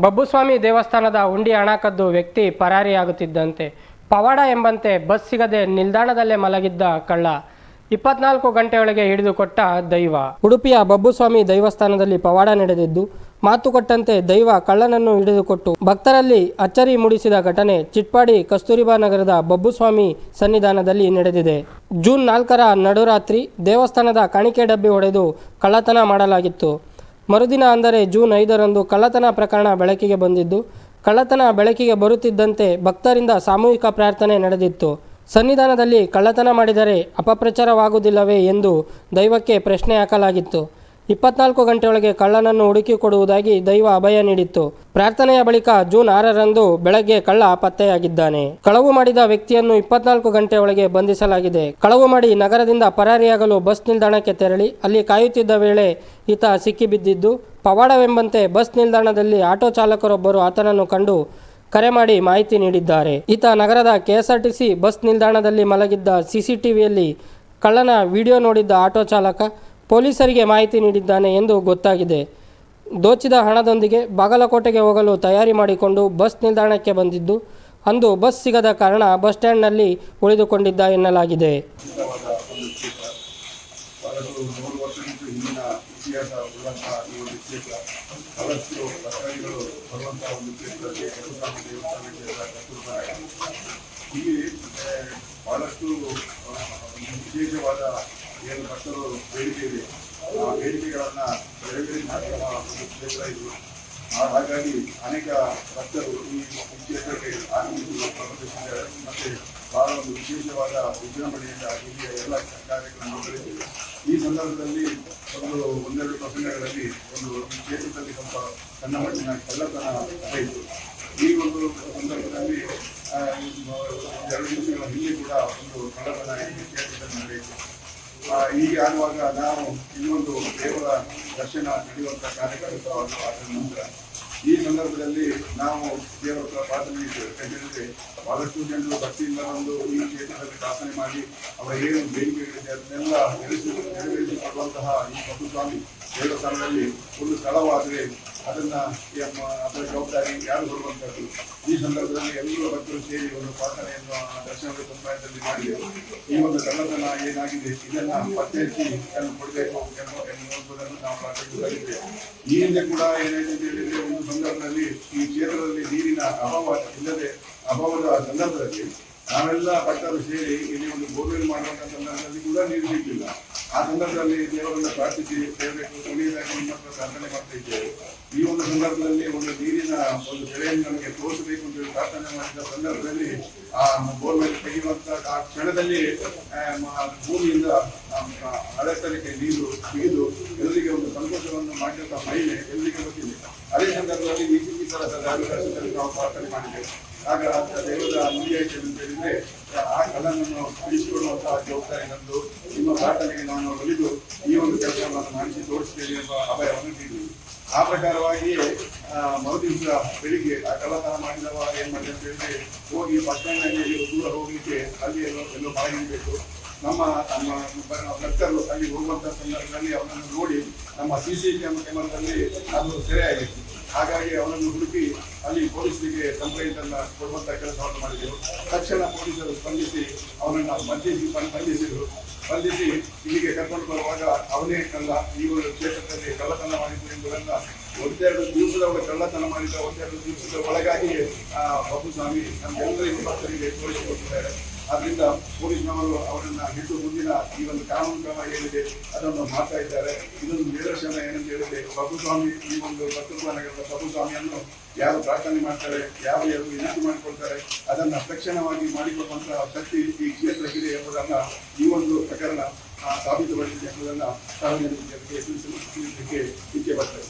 ಬಬ್ಬುಸ್ವಾಮಿ ದೇವಸ್ಥಾನದ ಉಂಡಿ ಹಣ ಕದ್ದು ವ್ಯಕ್ತಿ ಪರಾರಿಯಾಗುತ್ತಿದ್ದಂತೆ. ಪವಾಡ ಎಂಬಂತೆ ಬಸ್ ಸಿಗದೆ ನಿಲ್ದಾಣದಲ್ಲೇ ಮಲಗಿದ್ದ ಕಳ್ಳ. ಇಪ್ಪತ್ನಾಲ್ಕು ಗಂಟೆಯೊಳಗೆ ಹಿಡಿದುಕೊಟ್ಟ ದೈವ. ಉಡುಪಿಯ ಬಬ್ಬುಸ್ವಾಮಿ ದೇವಸ್ಥಾನದಲ್ಲಿ ಪವಾಡ ನಡೆದಿದ್ದು, ಮಾತು ಕೊಟ್ಟಂತೆ ದೈವ ಕಳ್ಳನನ್ನು ಹಿಡಿದುಕೊಟ್ಟು ಭಕ್ತರಲ್ಲಿ ಅಚ್ಚರಿ ಮೂಡಿಸಿದ ಘಟನೆ ಚಿಟ್ಪಾಡಿ ಕಸ್ತೂರಿಬಾ ನಗರದ ಬಬ್ಬುಸ್ವಾಮಿ ಸನ್ನಿಧಾನದಲ್ಲಿ ನಡೆದಿದೆ. ಜೂನ್ ನಾಲ್ಕರ ನಡುರಾತ್ರಿ ದೇವಸ್ಥಾನದ ಕಾಣಿಕೆ ಡಬ್ಬಿ ಹೊಡೆದು ಕಳ್ಳತನ ಮಾಡಲಾಗಿತ್ತು. ಮರುದಿನ ಅಂದರೆ ಜೂನ್ ಐದರಂದು ಕಳ್ಳತನ ಪ್ರಕರಣ ಬೆಳಕಿಗೆ ಬಂದಿದ್ದು, ಕಳ್ಳತನ ಬೆಳಕಿಗೆ ಬರುತ್ತಿದ್ದಂತೆ ಭಕ್ತರಿಂದ ಸಾಮೂಹಿಕ ಪ್ರಾರ್ಥನೆ ನಡೆದಿತ್ತು. ಸನ್ನಿಧಾನದಲ್ಲಿ ಕಳ್ಳತನ ಮಾಡಿದರೆ ಅಪಪ್ರಚಾರವಾಗುವುದಿಲ್ಲವೇ ಎಂದು ದೈವಕ್ಕೆ ಪ್ರಶ್ನೆ ಹಾಕಲಾಗಿತ್ತು. ಇಪ್ಪತ್ನಾಲ್ಕು ಗಂಟೆಯೊಳಗೆ ಕಳ್ಳನನ್ನು ಹುಡುಕಿಕೊಡುವುದಾಗಿ ದೈವ ಅಭಯ ನೀಡಿತ್ತು. ಪ್ರಾರ್ಥನೆಯ ಬಳಿಕ ಜೂನ್ ಆರರಂದು ಬೆಳಗ್ಗೆ ಕಳ್ಳ ಪತ್ತೆಯಾಗಿದ್ದಾನೆ ಕಳವು ಮಾಡಿದ ವ್ಯಕ್ತಿಯನ್ನು ಇಪ್ಪತ್ನಾಲ್ಕು ಗಂಟೆಯೊಳಗೆ ಬಂಧಿಸಲಾಗಿದೆ. ಕಳವು ಮಾಡಿ ನಗರದಿಂದ ಪರಾರಿಯಾಗಲು ಬಸ್ ನಿಲ್ದಾಣಕ್ಕೆ ತೆರಳಿ, ಅಲ್ಲಿ ಕಾಯುತ್ತಿದ್ದ ವೇಳೆ ಈತ ಸಿಕ್ಕಿಬಿದ್ದಿದ್ದು, ಪವಾಡವೆಂಬಂತೆ ಬಸ್ ನಿಲ್ದಾಣದಲ್ಲಿ ಆಟೋ ಚಾಲಕರೊಬ್ಬರು ಆತನನ್ನು ಕಂಡು ಕರೆ ಮಾಡಿ ಮಾಹಿತಿ ನೀಡಿದ್ದಾರೆ. ಈತ ನಗರದ ಕೆಎಸ್ಆರ್ಟಿಸಿ ಬಸ್ ನಿಲ್ದಾಣದಲ್ಲಿ ಮಲಗಿದ್ದ ಸಿಸಿಟಿವಿಯಲ್ಲಿ ಕಳ್ಳನ ವಿಡಿಯೋ ನೋಡಿದ್ದ ಆಟೋ ಚಾಲಕ ಪೊಲೀಸರಿಗೆ ಮಾಹಿತಿ ನೀಡಿದ್ದಾನೆ ಎಂದು ಗೊತ್ತಾಗಿದೆ. ದೋಚಿದ ಹಣದೊಂದಿಗೆ ಬಾಗಲಕೋಟೆಗೆ ಹೋಗಲು ತಯಾರಿ ಮಾಡಿಕೊಂಡು ಬಸ್ ನಿಲ್ದಾಣಕ್ಕೆ ಬಂದಿದ್ದು, ಅಂದು ಬಸ್ ಸಿಗದ ಕಾರಣ ಬಸ್ ಸ್ಟ್ಯಾಂಡ್ನಲ್ಲಿ ಉಳಿದುಕೊಂಡಿದ್ದ ಎನ್ನಲಾಗಿದೆ ಒಂದು ಕ್ಷೇತ್ರ ಬಹಳಷ್ಟು ನೂರು ವರ್ಷಕ್ಕೂ ಹಿಂದಿನ ಇತಿಹಾಸ ಉಳ್ಳಂತಹ ಈ ಒಂದು ಕ್ಷೇತ್ರ ಬಹಳಷ್ಟು ಭಕ್ತಾದಿಗಳು ಬರುವಂತಹ ಒಂದು ಕ್ಷೇತ್ರ ಕೃಷ್ಣಸ್ವಾಮಿ ದೇವಸ್ಥಾನ ಕ್ಷೇತ್ರ ಕಸ್ತೂರ್ಬಾಗ ಇಲ್ಲಿ ಆ, ಬಹಳಷ್ಟು ಆ, ವಿಶೇಷವಾದ ಏನು ಭಕ್ತರು ಬೇಡಿಕೆ ಇದೆ ಆ ಬೇಡಿಕೆಗಳನ್ನ ಕ್ಷೇತ್ರ ಇದು. ಹಾಗಾಗಿ ಅನೇಕ ಭಕ್ತರು ಈ ಕ್ಷೇತ್ರಕ್ಕೆ ಆಗಮಿಸಿದ್ದಾರೆ ಮತ್ತೆ ಬಹಳ ಒಂದು ವಿಶೇಷವಾದ ವಿಜೃಂಭಣೆಯಿಂದ ಇಲ್ಲಿಯ ಎಲ್ಲ ಕಾರ್ಯಕ್ರಮ ನಡೆಯುತ್ತಿದೆ ಈ ಸಂದರ್ಭದಲ್ಲಿ ಒಂದು ಒಂದೆರಡು ಪ್ರಸಂಗಗಳಲ್ಲಿ ಒಂದು ಕ್ಷೇತ್ರದಲ್ಲಿ ಸ್ವಲ್ಪ ಸಣ್ಣ ಮಟ್ಟಿನ ಕಳ್ಳತನ ಆಯಿತು. ಈ ಒಂದು ಸಂದರ್ಭದಲ್ಲಿ ಎರಡು ದಿವಸಗಳ ಹಿಂದೆ ಕೂಡ ಒಂದು ಕಳ್ಳತನ ಈ ಕ್ಷೇತ್ರದಲ್ಲಿ ನಡೆಯಿತು. ಹೀಗೆ ಆಗುವಾಗ ನಾವು ಇನ್ನೊಂದು ದೇವರ ದರ್ಶನ ನಡೆಯುವಂತ ಕಾರ್ಯಕ್ರಮವನ್ನು ಅದರ ನಂತರ ಈ ಸಂದರ್ಭದಲ್ಲಿ ನಾವು ದೇವರ ಪ್ರಾರ್ಥನೆ ಕೈಗೊಂಡಿದ್ದೆ ಬಹಳಷ್ಟು ಜನರು ಭಕ್ತಿಯಿಂದ ಒಂದು ಈ ಕ್ಷೇತ್ರದಲ್ಲಿ ಪ್ರಾರ್ಥನೆ ಮಾಡಿ ಅವರ ಏನು ಬೇಡಿಕೆಗಳಿದೆ ಅದನ್ನೆಲ್ಲ ನೆರವೇರಿಸಿ ನೆರವೇರಿಸಿಕೊಳ್ಳುವಂತಹ ಈ ಪಶುಸ್ವಾಮಿ ದೇವಸ್ಥಾನದಲ್ಲಿ ಒಂದು ಸ್ಥಳವಾದರೆ ಅದನ್ನ ಅದರ ಜವಾಬ್ದಾರಿ ಯಾರು ಬರುವಂತದ್ದು ಈ ಸಂದರ್ಭದಲ್ಲಿ ಎಲ್ಲರೂ ಭಕ್ತರು ಸೇರಿ ಒಂದು ಪ್ರಾರ್ಥನೆಯನ್ನು ದರ್ಶನದ ಸಮುದಾಯದಲ್ಲಿ ಮಾಡಿದೆವು ಈ ಒಂದು ಕಳ್ಳತನ ಏನಾಗಿದೆ ಇದನ್ನ ಪತ್ತೆ ಹಚ್ಚಿ ಕೊಡಬೇಕು ಎಂಬ ಎನ್ನುವುದನ್ನು ನಾವು ಪ್ರಾರ್ಥಿಸುತ್ತಿದ್ದೇವೆ ಈ ಹಿಂದೆ ಕೂಡ ಏನಾಯಿತು ಅಂತ ಹೇಳಿದ್ರೆ ಒಂದು ಸಂದರ್ಭದಲ್ಲಿ ಈ ಕ್ಷೇತ್ರದಲ್ಲಿ ನೀರಿನ ಅಭಾವ ಇಲ್ಲದೆ ಅಭಾವದ ಸಂದರ್ಭದಲ್ಲಿ ನಾವೆಲ್ಲ ಭಕ್ತರು ಸೇರಿ ಇಲ್ಲಿ ಒಂದು ಬೋರ್ವೆಲ್ ಮಾಡುವಂತ ಸಂದರ್ಭದಲ್ಲಿ ಕೂಡ ನೀರು ಸಿಗಲಿಲ್ಲ ಆ ಸಂದರ್ಭದಲ್ಲಿ ದೇವರನ್ನು ಪ್ರಾರ್ಥಿಸಿ ಸೇರಬೇಕು ಕೊನೆಯದಾಗಿ ನಿಮ್ಮ ಪ್ರಾರ್ಥನೆ ಮಾಡ್ತಾ ಇದ್ದೇವೆ. ಈ ಒಂದು ಸಂದರ್ಭದಲ್ಲಿ ಒಂದು ನೀರಿನ ಒಂದು ಬೆಳೆಯನ್ನು ನಮಗೆ ತೋರಿಸಬೇಕು ಅಂತ ಪ್ರಾರ್ಥನೆ ಮಾಡಿದ ಸಂದರ್ಭದಲ್ಲಿ ಆ ಬೋರ್ವೆಲ್ ತೆಗೆಯುವಂತಹ ಆ ಕ್ಷಣದಲ್ಲಿ ಭೂಮಿಯಿಂದ ಆ, ಅಡಚಣೆಗೆ ನೀರು ಸಿಗಿದು ಎಲ್ಲರಿಗೆ ಒಂದು ಸಂತೋಷವನ್ನು ಮಾಡಿದಂತಹ ಮಹಿಳೆ ಎಲ್ಲರಿಗೆ ಗೊತ್ತಿದೆ ಅದೇ ಸಂದರ್ಭದಲ್ಲಿ ಈ ಈ ತರಹದ ಅಧಿಕಾರದಲ್ಲಿ ನಾವು ಪ್ರಾರ್ಥನೆ ಮಾಡಿದ್ದೇವೆ. ಆಗ ಅಂತ ದೇವರ ಮುಂದೆ ಅಂತ ಹೇಳಿದ್ರೆ ಆ ಕಲನನ್ನು ಅಳಿಸಿಕೊಳ್ಳುವಂತಹ ಜವಾಬ್ದಾರಿ ನಂದು. ನಿಮ್ಮ ಪ್ರಾರ್ಥನೆಗೆ ನಾನು ಒಲಿದು ಈ ಒಂದು ಕೆಲಸವನ್ನು ಮಾಡಿಸಿ ತೋರಿಸ್ತೇನೆ ಎಂಬ ಅಭಯವನ್ನು ನೀಡಿದ್ವಿ ಆ ಪ್ರಕಾರವಾಗಿಯೇ ಮರುದಿವಸ ಬೆಳಿಗ್ಗೆ ಆ ಕಳ್ಳತನ ಮಾಡಿದವ ಏನ್ ಮಾಡಿದೆ ಅಂತ ಹೇಳಿದ್ರೆ ಹೋಗಿ ಸ್ಟ್ಯಾಂಡ್ನಲ್ಲಿ ದೂರ ಹೋಗ್ಲಿಕ್ಕೆ ಅಲ್ಲಿ ಎಲ್ಲೋ ಎಲ್ಲೋ ಬಾಗಿಬೇಕು ನಮ್ಮ ನಮ್ಮ ಭಕ್ತರು ಅಲ್ಲಿ ಹೋಗುವಂತ ಸಂದರ್ಭದಲ್ಲಿ ಅವನನ್ನು ನೋಡಿ ನಮ್ಮ ಸಿ ಸಿ ಕ್ಯಾಮರಾದಲ್ಲಿ ಅದು ಸೆರೆಯಾಗಿತ್ತು. ಹಾಗಾಗಿ ಅವನನ್ನು ಹುಡುಕಿ ಅಲ್ಲಿ ಪೊಲೀಸರಿಗೆ ಕಂಪ್ಲೇಂಟ್ ಅನ್ನ ಕೊಡುವಂತ ಕೆಲಸವನ್ನು ಮಾಡಿದೆವು ತಕ್ಷಣ ಪೊಲೀಸರು ಸ್ಪಂದಿಸಿ ಅವನನ್ನು ಬಂಧಿಸಿ, ಬಂಧಿಸಿದರು. ಬಂಧಿಸಿ ಇಲ್ಲಿಗೆ ಕರ್ಕೊಂಡು ಬರುವಾಗ ಅವನೇ ಕಲ್ಲ ಈ ಒಂದು ಕ್ಷೇತ್ರದಲ್ಲಿ ಕಳ್ಳತನ ಮಾಡಿದ್ದು ಎಂಬುದನ್ನ ಒಂದೆರಡು ದಿವಸದ ಕಳ್ಳತನ ಮಾಡಿದ ಒಂದೆರಡು ದಿವಸದ ಒಳಗಾಗಿ ಬಾಬುಸ್ವಾಮಿ ನಮ್ಮೆಲ್ಲರಿಗೂ ಭಕ್ತರಿಗೆ ತೋರಿಸಿಕೊಟ್ಟಿದ್ದಾರೆ ಪೊಲೀಸ್ ಪೊಲೀಸ್ನವರು ಅವರನ್ನ ಹಿಡಿದು ಮುಂದಿನ ಈ ಒಂದು ಕಾನೂನು ಕ್ರಮ ಏನಿದೆ ಅದನ್ನು ಮಾಡ್ತಾ ಇದ್ದಾರೆ. ಇದೊಂದು ನಿದರ್ಶನ ಏನಂತ ಹೇಳಿದ್ರೆ ಸ್ವಾಮಿ ಈ ಒಂದು ಕರ್ತೃತ್ವ ನಗರದ ಪ್ರಭುಸ್ವಾಮಿಯನ್ನು ಯಾರು ಪ್ರಾರ್ಥನೆ ಮಾಡ್ತಾರೆ ಯಾರು ಯಾರು ವಿನಂತಿ ಮಾಡಿಕೊಳ್ತಾರೆ, ಅದನ್ನ ತಕ್ಷಣವಾಗಿ ಮಾಡಿಕೊಳ್ಳುವಂತಹ ಶಕ್ತಿ ಈ ಕ್ಷೇತ್ರಕ್ಕಿದೆ ಎಂಬುದನ್ನ ಈ ಒಂದು ಪ್ರಕರಣ ಸಾಬೀತುಪಡಿಸಿದೆ ಎಂಬುದನ್ನು ತಿಳಿಸಲಿಕ್ಕೆ ಇಚ್ಛೆ ಬರ್ತದೆ